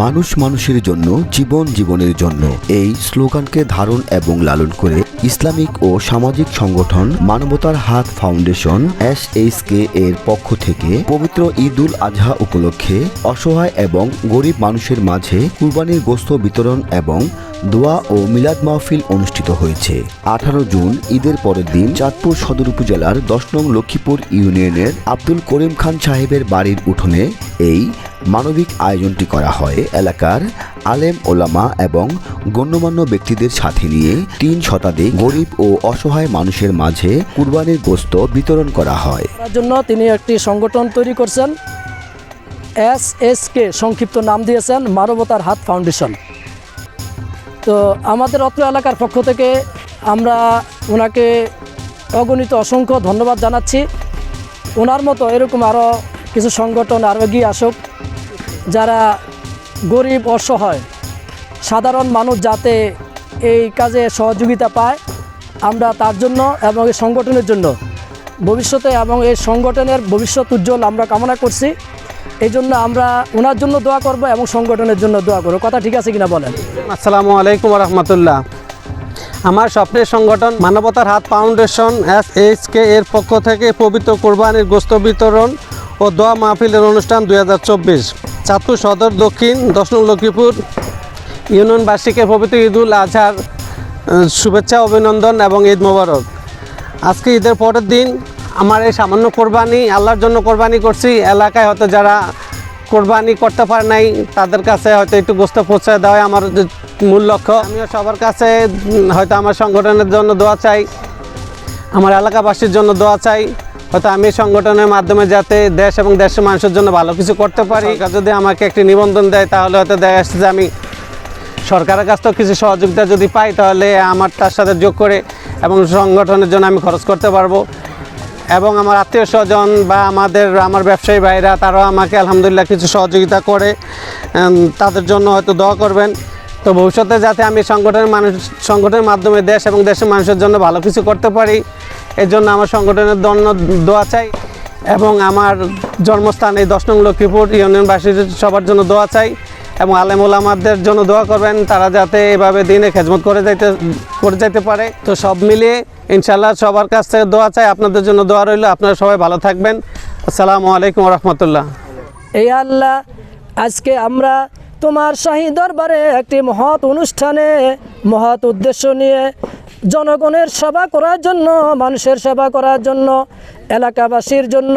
মানুষ মানুষের জন্য, জীবন জীবনের জন্য। এই স্লোগানকে ধারণ এবং লালন করে ইসলামিক ও সামাজিক সংগঠন মানবতার হাত ফাউন্ডেশন, এস এইচ কে এর পক্ষ থেকে পবিত্র ঈদ উল আজহা উপলক্ষে অসহায় এবং গরিব মানুষের মাঝে কুরবানির গোস্ত বিতরণ এবং দোয়া ও মিলাদ মাহফিল অনুষ্ঠিত হয়েছে। আঠারো জুন, ঈদের পরের দিন চাঁদপুর সদর উপজেলার দশ নং লক্ষ্মীপুর ইউনিয়নের আব্দুল করিম খান সাহেবের বাড়ির উঠোনে এই মানবিক আয়োজনটি করা হয় এলাকার আলেম ওলামা এবং গণ্যমান্য ব্যক্তিদের সাথে নিয়ে তিন শতাধিক গরিব ও অসহায় মানুষের মাঝে কুরবানির গোস্ত বিতরণ করা হয়। জন্য তিনি একটি সংগঠন তৈরি করছেন। এস এস কে সংক্ষিপ্ত নাম দিয়েছেন মানবতার হাত ফাউন্ডেশন। তো আমাদের অত্র এলাকার পক্ষ থেকে আমরা ওনাকে অগণিত অসংখ্য ধন্যবাদ জানাচ্ছি। ওনার মতো এরকম আরও কিছু সংগঠন আরও এগিয়ে আসুক। যারা গরিব, অসহায়, সাধারণ মানুষ যাতে এই কাজে সহযোগিতা পায়, আমরা তার জন্য এবং এই সংগঠনের জন্য ভবিষ্যতে এবং এই সংগঠনের ভবিষ্যৎ উজ্জ্বল আমরা কামনা করছি। এই জন্য আমরা ওনার জন্য দোয়া করব এবং সংগঠনের জন্য দোয়া করব। কথা ঠিক আছে কিনা বলেন? আসসালামু আলাইকুম রহমতুল্লাহ আমার স্বপ্নের সংগঠন মানবতার হাত ফাউন্ডেশন এস এইচ কে এর পক্ষ থেকে পবিত্র কোরবানির গোস্ত বিতরণ ও দোয়া মাহফিলের অনুষ্ঠান দুই হাজার চব্বিশ। চাঁদপুর সদর, দক্ষিণ, দশ নং লক্ষ্মীপুর ইউনিয়নবাসীকে পবিত্র ঈদুল আজহার শুভেচ্ছা, অভিনন্দন এবং ঈদ মোবারক। আজকে ঈদের পরের দিন আমার এই সামান্য কোরবানি, আল্লাহর জন্য কোরবানি করছি। এলাকায় হয়তো যারা কোরবানি করতে পারে নাই, তাদের কাছে হয়তো একটু গোস্ত পৌঁছে দেওয়া আমার মূল লক্ষ্য। আমিও সবার কাছে হয়তো আমার সংগঠনের জন্য দোয়া চাই, আমার এলাকাবাসীর জন্য দোয়া চাই। হয়তো আমি সংগঠনের মাধ্যমে যাতে দেশ এবং দেশের মানুষের জন্য ভালো কিছু করতে পারি। যদি আমাকে একটি নিবন্ধন দেয় তাহলে হয়তো দেখা যাচ্ছে যে আমি সরকারের কাছ থেকে কিছু সহযোগিতা যদি পাই তাহলে আমার তার সাথে যোগ করে এবং সংগঠনের জন্য আমি খরচ করতে পারব। এবং আমার আত্মীয় স্বজন বা আমাদের আমার ব্যবসায়ী ভাইরা তারাও আমাকে আলহামদুলিল্লাহ কিছু সহযোগিতা করে তাদের জন্য হয়তো দোয়া করবেন। তো ভবিষ্যতে যাতে আমি সংগঠনের মানুষ সংগঠনের মাধ্যমে দেশ এবং দেশের মানুষের জন্য ভালো কিছু করতে পারি। এর জন্য আমার সংগঠনের জন্য দোয়া চাই এবং আমার জন্মস্থান এই দশ নং লক্ষ্মীপুর ইউনিয়নবাসীর সবার জন্য দোয়া চাই এবং আলেম ওলামাদের জন্য দোয়া করবেন, তারা যাতে এভাবে দিনে খেজমত করে যাইতে করে যাইতে পারে। তো সব মিলিয়ে ইনশাল্লাহ সবার কাছ থেকে দোয়া চাই, আপনাদের জন্য দোয়া রইল, আপনারা সবাই ভালো থাকবেন। আসসালামু আলাইকুম রহমতুল্লাহ এই আল্লাহ, আজকে আমরা তোমার শাহী দরবারে একটি মহৎ অনুষ্ঠানে, মহৎ উদ্দেশ্য নিয়ে জনগণের সেবা করার জন্য, মানুষের সেবা করার জন্য, এলাকাবাসীর জন্য।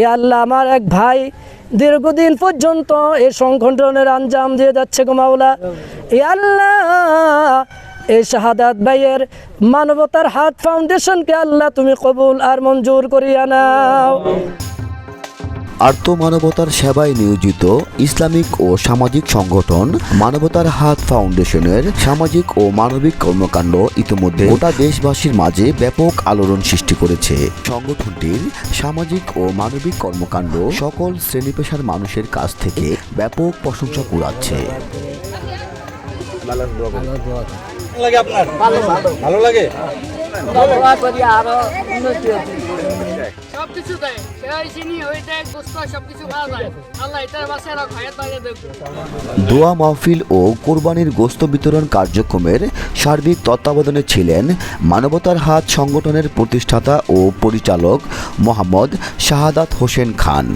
এ আল্লাহ আমার এক ভাই, দীর্ঘদিন পর্যন্ত এই সংগঠনের আঞ্জাম দিয়ে যাচ্ছে গোমাওলা এ আল্লাহ, এই শাহাদাত ভাইয়ের মানবতার হাত ফাউন্ডেশনকে আল্লাহ তুমি কবুল আর মঞ্জুর করিয়া নাও। আর্ত মানবতার সেবায় নিয়োজিত ইসলামিক ও সামাজিক সংগঠন মানবতার হাত ফাউন্ডেশনের সামাজিক ও মানবিক কর্মকাণ্ড ইতিমধ্যে গোটা দেশবাসীর মাঝে ব্যাপক আলোড়ন সৃষ্টি করেছে। সংগঠনটির সামাজিক ও মানবিক কর্মকাণ্ড সকল শ্রেণি পেশার মানুষের কাছ থেকে ব্যাপক প্রশংসা কুড়াচ্ছে। ভালো লাগে আপনার? ভালো লাগে। দোয়া মাহফিল ও কোরবানির গোস্ত বিতরণ কার্যক্রমের সার্বিক তত্ত্বাবধানে ছিলেন মানবতার হাত সংগঠনের প্রতিষ্ঠাতা ও পরিচালক মোহাম্মদ শাহাদাত হোসেন খান।